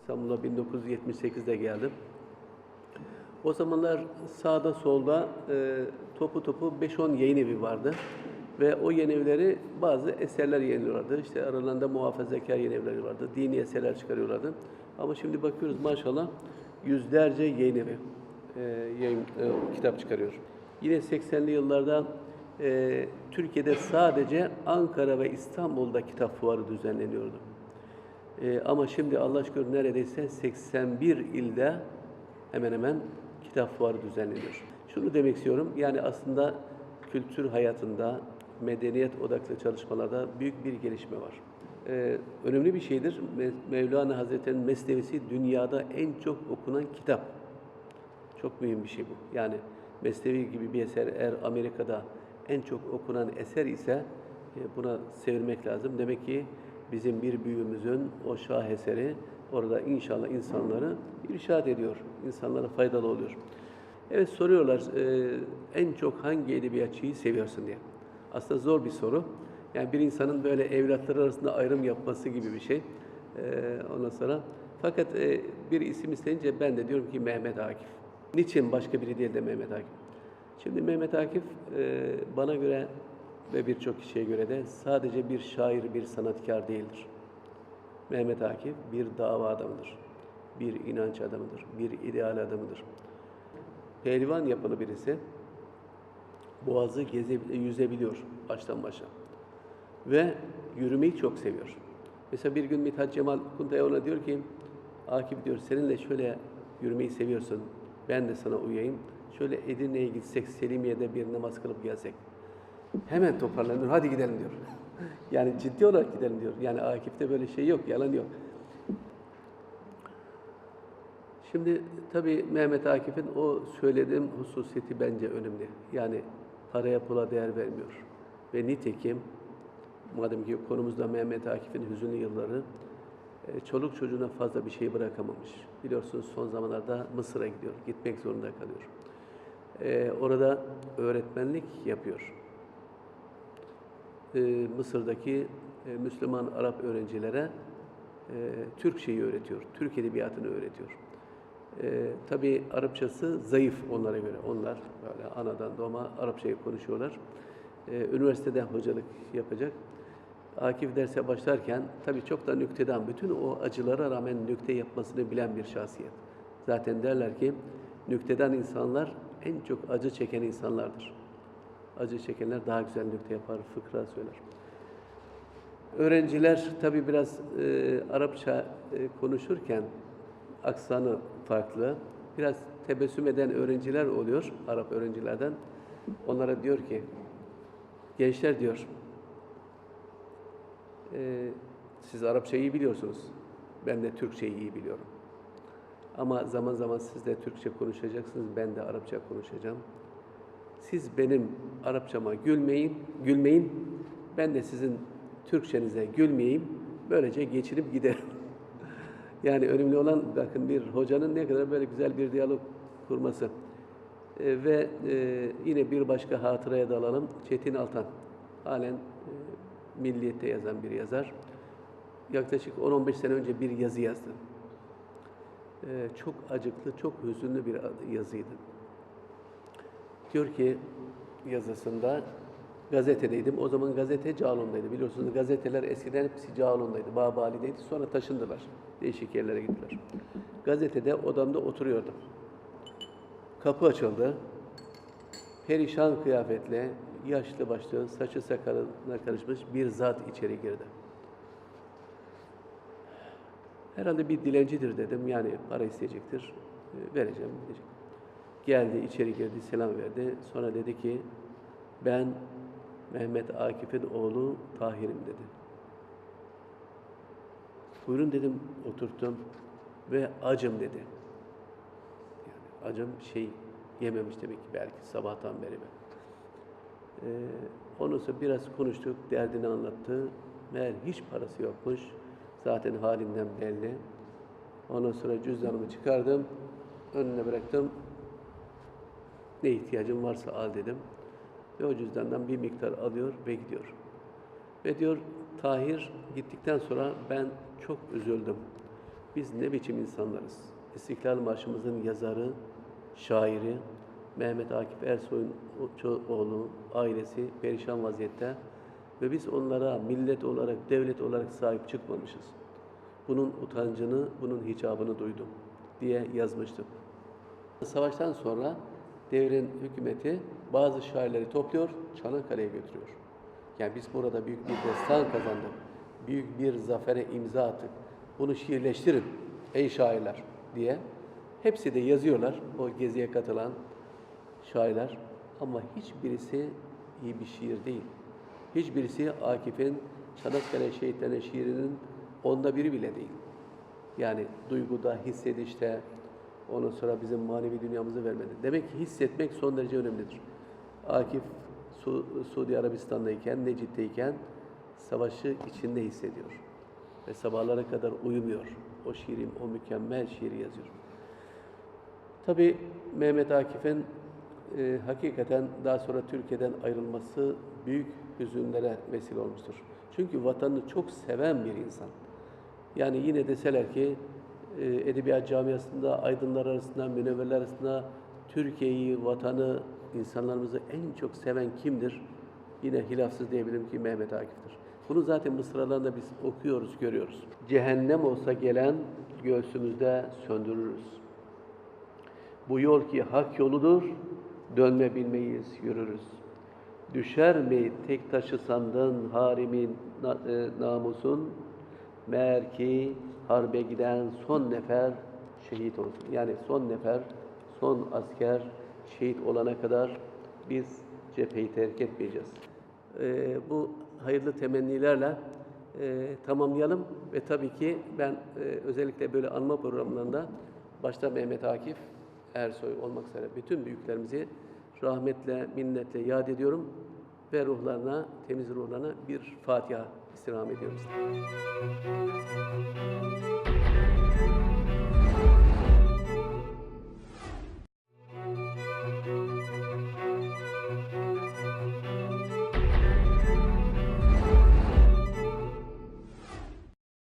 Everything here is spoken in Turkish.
İstanbul'a 1978'de geldim. O zamanlar sağda solda e, topu topu 5-10 yayın evi vardı. Ve o yayın evleri bazı eserler yayınlıyorlardı. İşte aralarında muhafazakar yayın evleri vardı. Dini eserler çıkarıyorlardı. Ama şimdi bakıyoruz maşallah yüzlerce yayın evi e, yayın, e, kitap çıkarıyor. Yine 80'li yıllarda e, Türkiye'de sadece Ankara ve İstanbul'da kitap fuarı düzenleniyordu. Ee, ama şimdi Allah şükür neredeyse 81 ilde hemen hemen kitap fuarı düzenleniyor. Şunu demek istiyorum, yani aslında kültür hayatında, medeniyet odaklı çalışmalarda büyük bir gelişme var. Ee, önemli bir şeydir. Me- Mevlana Hazretleri'nin Mesnevisi dünyada en çok okunan kitap. Çok mühim bir şey bu. Yani Mesnevi gibi bir eser eğer Amerika'da en çok okunan eser ise e, buna sevinmek lazım. Demek ki bizim bir büyüğümüzün o şaheseri orada inşallah insanları irşad ediyor. insanlara faydalı oluyor. Evet soruyorlar e, en çok hangi edebiyatçıyı seviyorsun diye. Aslında zor bir soru. Yani bir insanın böyle evlatları arasında ayrım yapması gibi bir şey. E, ondan sonra fakat bir isim isteyince ben de diyorum ki Mehmet Akif. Niçin başka biri değil de Mehmet Akif? Şimdi Mehmet Akif e, bana göre ve birçok kişiye göre de sadece bir şair, bir sanatkar değildir. Mehmet Akif bir dava adamıdır. Bir inanç adamıdır. Bir ideal adamıdır. Pehlivan yapılı birisi. Boğazı geze, yüzebiliyor baştan başa. Ve yürümeyi çok seviyor. Mesela bir gün Mithat Cemal Kuntaya ona diyor ki, Akif diyor seninle şöyle yürümeyi seviyorsun, ben de sana uyayım. Şöyle Edirne'ye gitsek, Selimiye'de bir namaz kılıp gelsek. Hemen toparlanıyor, hadi gidelim diyor. yani ciddi olarak gidelim diyor. Yani Akif'te böyle şey yok, yalan yok. Şimdi tabii Mehmet Akif'in o söylediğim hususiyeti bence önemli. Yani paraya pula değer vermiyor. Ve nitekim madem ki konumuzda Mehmet Akif'in hüzünlü yılları e, çoluk çocuğuna fazla bir şey bırakamamış. Biliyorsunuz son zamanlarda Mısır'a gidiyor. Gitmek zorunda kalıyor. E, orada öğretmenlik yapıyor. E, Mısır'daki e, Müslüman Arap öğrencilere e, Türkçeyi öğretiyor. Türk edebiyatını öğretiyor. E, tabii Arapçası zayıf onlara göre. Onlar böyle anadan doğma Arapçayı konuşuyorlar. E, üniversitede hocalık yapacak. Akif derse başlarken tabii çok da nükteden, bütün o acılara rağmen nükte yapmasını bilen bir şahsiyet. Zaten derler ki nükteden insanlar en çok acı çeken insanlardır. Acı çekenler daha güzel nükte yapar, fıkra söyler. Öğrenciler tabii biraz e, Arapça e, konuşurken aksanı farklı. Biraz tebessüm eden öğrenciler oluyor, Arap öğrencilerden. Onlara diyor ki, gençler diyor, e, siz Arapçayı iyi biliyorsunuz. Ben de Türkçeyi iyi biliyorum. Ama zaman zaman siz de Türkçe konuşacaksınız, ben de Arapça konuşacağım. Siz benim Arapçama gülmeyin, gülmeyin. Ben de sizin Türkçenize gülmeyeyim. Böylece geçinip giderim. yani önemli olan bakın bir hocanın ne kadar böyle güzel bir diyalog kurması. E, ve e, yine bir başka hatıraya dalalım. Çetin Altan. Halen e, Milliyet'te yazan bir yazar. Yaklaşık 10-15 sene önce bir yazı yazdı. E, çok acıklı, çok hüzünlü bir yazıydı. Diyor ki yazısında gazetedeydim. O zaman gazete Cağaloğlu'ndaydı. Biliyorsunuz gazeteler eskiden hepsi Cağaloğlu'ndaydı. Babali'deydi. Sonra taşındılar. Değişik yerlere gittiler. Gazetede odamda oturuyordum. Kapı açıldı. Perişan kıyafetle, yaşlı başlı, saçı sakalına karışmış bir zat içeri girdi. Herhalde bir dilencidir dedim. Yani para isteyecektir. E, Vereceğim diyecek. Geldi, içeri girdi, selam verdi. Sonra dedi ki, ben Mehmet Akif'in oğlu Tahir'im dedi. Buyurun dedim, oturttum ve acım dedi. Yani acım şey yememiş demek ki belki sabahtan beri ben. Ee, ondan biraz konuştuk, derdini anlattı. Meğer hiç parası yokmuş. Zaten halinden belli. Ondan sonra cüzdanımı çıkardım, önüne bıraktım. Ne ihtiyacın varsa al dedim. Ve o cüzdandan bir miktar alıyor ve gidiyor. Ve diyor Tahir gittikten sonra ben çok üzüldüm. Biz ne biçim insanlarız? İstiklal Marşımızın yazarı, şairi Mehmet Akif Ersoy'un oğlu, ailesi perişan vaziyette ve biz onlara millet olarak, devlet olarak sahip çıkmamışız. Bunun utancını, bunun hicabını duydum diye yazmıştım. Savaştan sonra devrin hükümeti bazı şairleri topluyor, Çanakkale'ye götürüyor. Yani biz burada büyük bir destan kazandık. Büyük bir zafere imza attık. Bunu şiirleştirin ey şairler diye. Hepsi de yazıyorlar o geziye katılan şairler. Ama hiçbirisi iyi bir şiir değil. Hiçbirisi Akif'in Çanakkale şehitlerine şiirinin onda biri bile değil. Yani duyguda, hissedişte, ondan sonra bizim manevi dünyamızı vermedi. Demek ki hissetmek son derece önemlidir. Akif Su Suudi Arabistan'dayken, Necit'teyken savaşı içinde hissediyor. Ve sabahlara kadar uyumuyor. O şiirin, o mükemmel şiiri yazıyor. Tabii Mehmet Akif'in e, hakikaten daha sonra Türkiye'den ayrılması büyük hüzünlere vesile olmuştur. Çünkü vatanını çok seven bir insan. Yani yine deseler ki e, edebiyat camiasında, aydınlar arasında, münevverler arasında Türkiye'yi, vatanı, insanlarımızı en çok seven kimdir? Yine hilafsız diyebilirim ki Mehmet Akif'tir. Bunu zaten mısralarında biz okuyoruz, görüyoruz. Cehennem olsa gelen göğsümüzde söndürürüz. Bu yol ki hak yoludur, dönme bilmeyiz, yürürüz. Düşer mi tek taşı sandın harimin e, namusun, meğer ki harbe giden son nefer şehit olsun. Yani son nefer, son asker şehit olana kadar biz cepheyi terk etmeyeceğiz. Ee, bu hayırlı temennilerle e, tamamlayalım ve tabii ki ben e, özellikle böyle anma programlarında başta Mehmet Akif Ersoy olmak üzere bütün büyüklerimizi rahmetle, minnetle yad ediyorum ve ruhlarına, temiz ruhlarına bir Fatiha istirham ediyoruz.